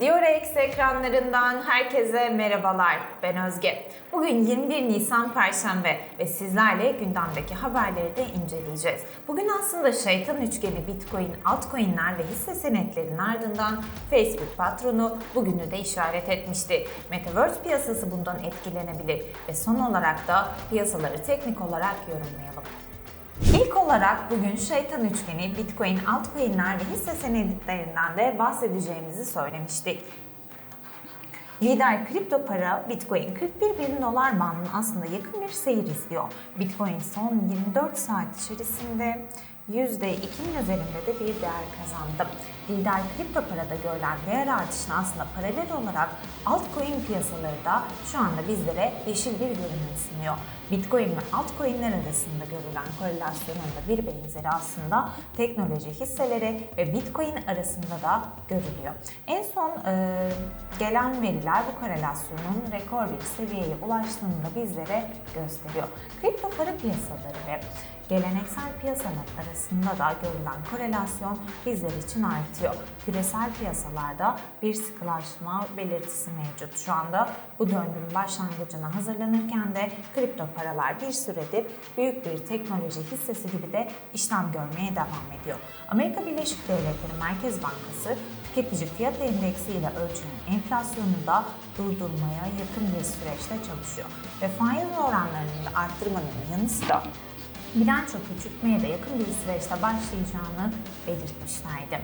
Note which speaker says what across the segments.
Speaker 1: Diorex ekranlarından herkese merhabalar. Ben Özge. Bugün 21 Nisan Perşembe ve sizlerle gündemdeki haberleri de inceleyeceğiz. Bugün aslında şeytan üçgeni Bitcoin, altcoin'ler ve hisse senetlerinin ardından Facebook patronu bugünü de işaret etmişti. Metaverse piyasası bundan etkilenebilir ve son olarak da piyasaları teknik olarak yorumlayalım. İlk olarak bugün şeytan üçgeni, bitcoin, altcoin'ler ve hisse senetlerinden de bahsedeceğimizi söylemiştik. Lider kripto para Bitcoin 41 bin dolar bandının aslında yakın bir seyir izliyor. Bitcoin son 24 saat içerisinde %2'nin üzerinde de bir değer kazandı. Lider kripto parada görülen değer artışına aslında paralel olarak altcoin piyasaları da şu anda bizlere yeşil bir görünüm sunuyor. Bitcoin ve altcoin'ler arasında görülen korelasyonun da bir benzeri aslında teknoloji hisseleri ve Bitcoin arasında da görülüyor. En son e, gelen veriler bu korelasyonun rekor bir seviyeye ulaştığını da bizlere gösteriyor. Kripto para piyasaları ve geleneksel piyasalar arasında da görülen korelasyon bizler için artıyor. Küresel piyasalarda bir sıkılaşma belirtisi mevcut. Şu anda bu döngünün başlangıcına hazırlanırken de kripto paralar bir süredir büyük bir teknoloji hissesi gibi de işlem görmeye devam ediyor. Amerika Birleşik Devletleri Merkez Bankası tüketici fiyat endeksi ile ölçülen enflasyonu da durdurmaya yakın bir süreçte çalışıyor. Ve faiz oranlarını da arttırmanın yanı sıra bilanço küçültmeye de yakın bir süreçte başlayacağını belirtmişlerdi.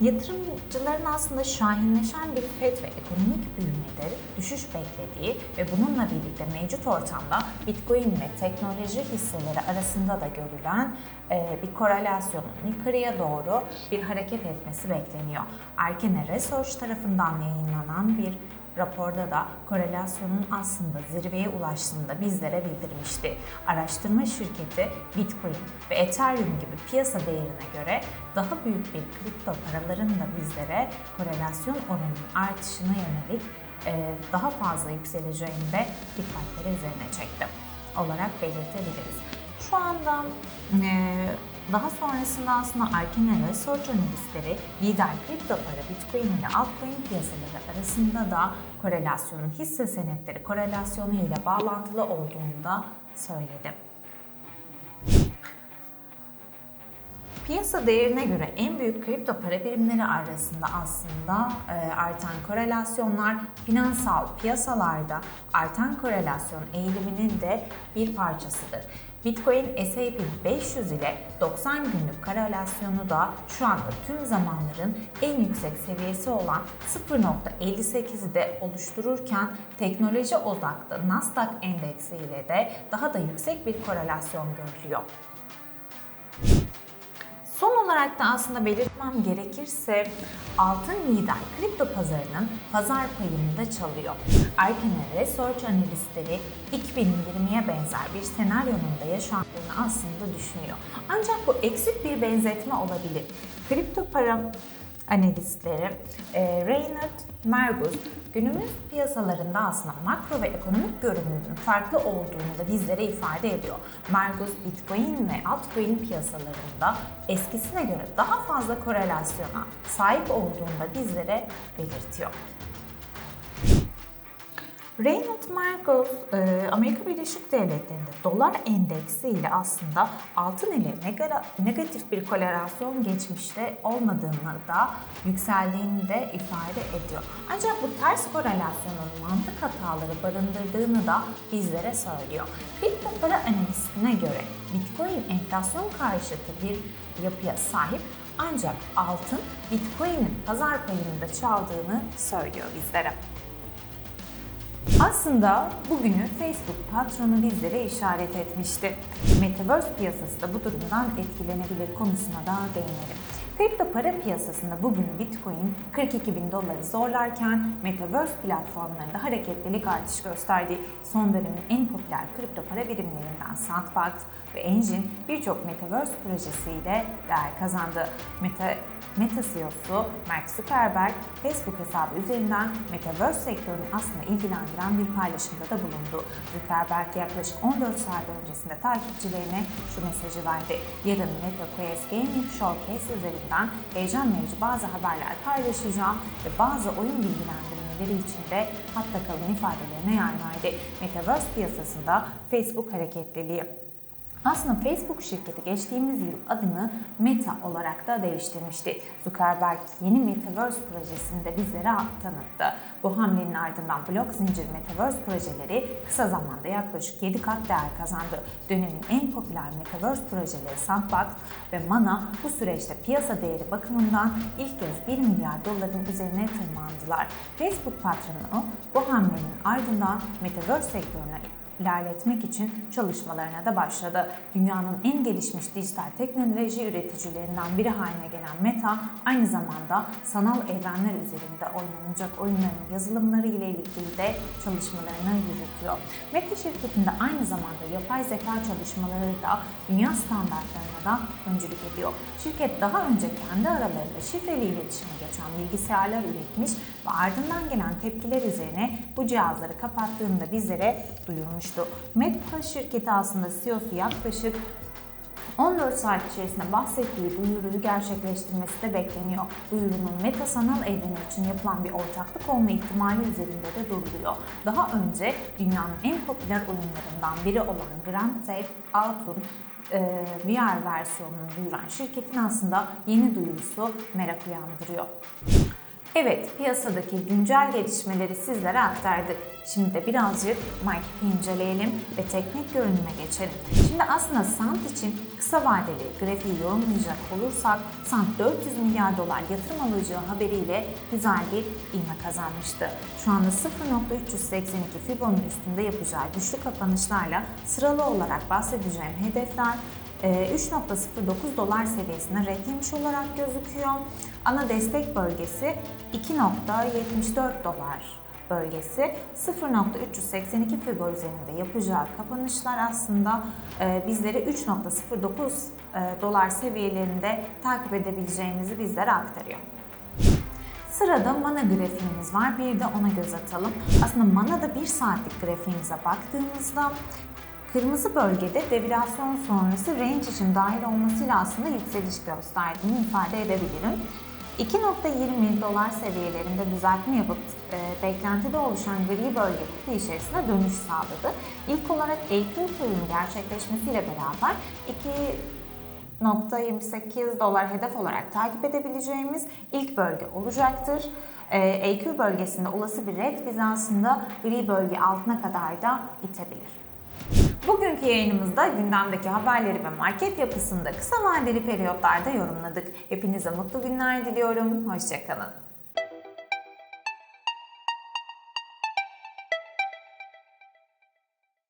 Speaker 1: Yatırımcıların aslında şahinleşen bir FED ve ekonomik büyümede düşüş beklediği ve bununla birlikte mevcut ortamda Bitcoin ve teknoloji hisseleri arasında da görülen e, bir korelasyonun yukarıya doğru bir hareket etmesi bekleniyor. Arkane Research tarafından yayınlanan bir raporda da korelasyonun aslında zirveye ulaştığını da bizlere bildirmişti. Araştırma şirketi Bitcoin ve Ethereum gibi piyasa değerine göre daha büyük bir kripto paraların da bizlere korelasyon oranının artışına yönelik e, daha fazla yükseleceğini de dikkatleri üzerine çekti olarak belirtebiliriz. Şu anda e, daha sonrasında aslında Arkane Research analistleri lider kripto para Bitcoin ile altcoin piyasaları arasında da korelasyonun hisse senetleri korelasyonu ile bağlantılı olduğunu da söyledi. Piyasa değerine göre en büyük kripto para birimleri arasında aslında e, artan korelasyonlar finansal piyasalarda artan korelasyon eğiliminin de bir parçasıdır. Bitcoin S&P 500 ile 90 günlük korelasyonu da şu anda tüm zamanların en yüksek seviyesi olan 0.58'i de oluştururken teknoloji odaklı Nasdaq endeksi ile de daha da yüksek bir korelasyon görülüyor. Son olarak da aslında belirtmem gerekirse altın lider kripto pazarının pazar payını da çalıyor. Arkane Research analistleri 2020'ye benzer bir senaryonun da yaşandığını aslında düşünüyor. Ancak bu eksik bir benzetme olabilir. Kripto para analistleri e, Reynard Mergus günümüz piyasalarında aslında makro ve ekonomik görünümün farklı olduğunu da bizlere ifade ediyor. Mergus Bitcoin ve altcoin piyasalarında eskisine göre daha fazla korelasyona sahip olduğunu da bizlere belirtiyor. Raynaud Marcos, e, Amerika Birleşik Devletleri'nde dolar endeksi ile aslında altın ile negatif bir korelasyon geçmişte olmadığını da yükseldiğini de ifade ediyor. Ancak bu ters korelasyonun mantık hataları barındırdığını da bizlere söylüyor. Kripto para analistine göre Bitcoin enflasyon karşıtı bir yapıya sahip ancak altın Bitcoin'in pazar payını da çaldığını söylüyor bizlere. Aslında bugünü Facebook patronu bizlere işaret etmişti. Metaverse piyasası da bu durumdan etkilenebilir konusuna da değinelim. Kripto para piyasasında bugün Bitcoin 42 bin doları zorlarken Metaverse platformlarında hareketlilik artış gösterdi. Son dönemin en popüler kripto para birimlerinden Sandbox ve Engine birçok Metaverse projesiyle değer kazandı. Meta Meta CEO'su Mark Zuckerberg, Facebook hesabı üzerinden Metaverse sektörünü aslında ilgilendiren bir paylaşımda da bulundu. Zuckerberg yaklaşık 14 saat öncesinde takipçilerine şu mesajı verdi. Yarın Meta Quest Gaming Showcase üzerinden heyecan verici bazı haberler paylaşacağım ve bazı oyun bilgilendirmeleri içinde hatta kalın ifadelerine yer verdi. Metaverse piyasasında Facebook hareketliliği aslında Facebook şirketi geçtiğimiz yıl adını Meta olarak da değiştirmişti. Zuckerberg yeni Metaverse projesini de bizlere tanıttı. Bu hamlenin ardından blok zincir Metaverse projeleri kısa zamanda yaklaşık 7 kat değer kazandı. Dönemin en popüler Metaverse projeleri Sandbox ve Mana bu süreçte piyasa değeri bakımından ilk kez 1 milyar doların üzerine tırmandılar. Facebook patronu bu hamlenin ardından Metaverse sektörüne ilerletmek için çalışmalarına da başladı. Dünyanın en gelişmiş dijital teknoloji üreticilerinden biri haline gelen Meta, aynı zamanda sanal evrenler üzerinde oynanacak oyunların yazılımları ile ilgili de çalışmalarını yürütüyor. Meta şirketinde aynı zamanda yapay zeka çalışmaları da dünya standartlarına da öncülük ediyor. Şirket daha önce kendi aralarında şifreli iletişime geçen bilgisayarlar üretmiş ve ardından gelen tepkiler üzerine bu cihazları kapattığını da bizlere duyurmuştu. Meta şirketi aslında CEO'su yaklaşık 14 saat içerisinde bahsettiği duyuruyu gerçekleştirmesi de bekleniyor. Duyurunun meta sanal evreni için yapılan bir ortaklık olma ihtimali üzerinde de duruluyor. Daha önce dünyanın en popüler oyunlarından biri olan Grand Theft Auto'nun e, VR versiyonunu duyuran şirketin aslında yeni duyurusu merak uyandırıyor. Evet, piyasadaki güncel gelişmeleri sizlere aktardık. Şimdi de birazcık marketi inceleyelim ve teknik görünüme geçelim. Şimdi aslında Sant için kısa vadeli grafiği yorumlayacak olursak Sant 400 milyar dolar yatırım alacağı haberiyle güzel bir ivme kazanmıştı. Şu anda 0.382 Fibo'nun üstünde yapacağı güçlü kapanışlarla sıralı olarak bahsedeceğim hedefler 3.09 dolar seviyesine ret olarak gözüküyor. Ana destek bölgesi 2.74 dolar bölgesi 0.382 Fibo üzerinde yapacağı kapanışlar aslında e, bizleri 3.09 e, dolar seviyelerinde takip edebileceğimizi bizlere aktarıyor. Sırada mana grafiğimiz var. Bir de ona göz atalım. Aslında manada 1 saatlik grafiğimize baktığımızda Kırmızı bölgede devilasyon sonrası range için dahil olmasıyla aslında yükseliş gösterdiğini ifade edebilirim. 2.20 dolar seviyelerinde düzeltme yapıp e, beklentide oluşan gri bölge kutu içerisine dönüş sağladı. İlk olarak EQ turunun gerçekleşmesiyle beraber 2.28 dolar hedef olarak takip edebileceğimiz ilk bölge olacaktır. EQ bölgesinde olası bir red bizi aslında gri bölge altına kadar da itebilir. Bugünkü yayınımızda gündemdeki haberleri ve market yapısında kısa vadeli periyotlarda yorumladık. Hepinize mutlu günler diliyorum. Hoşçakalın.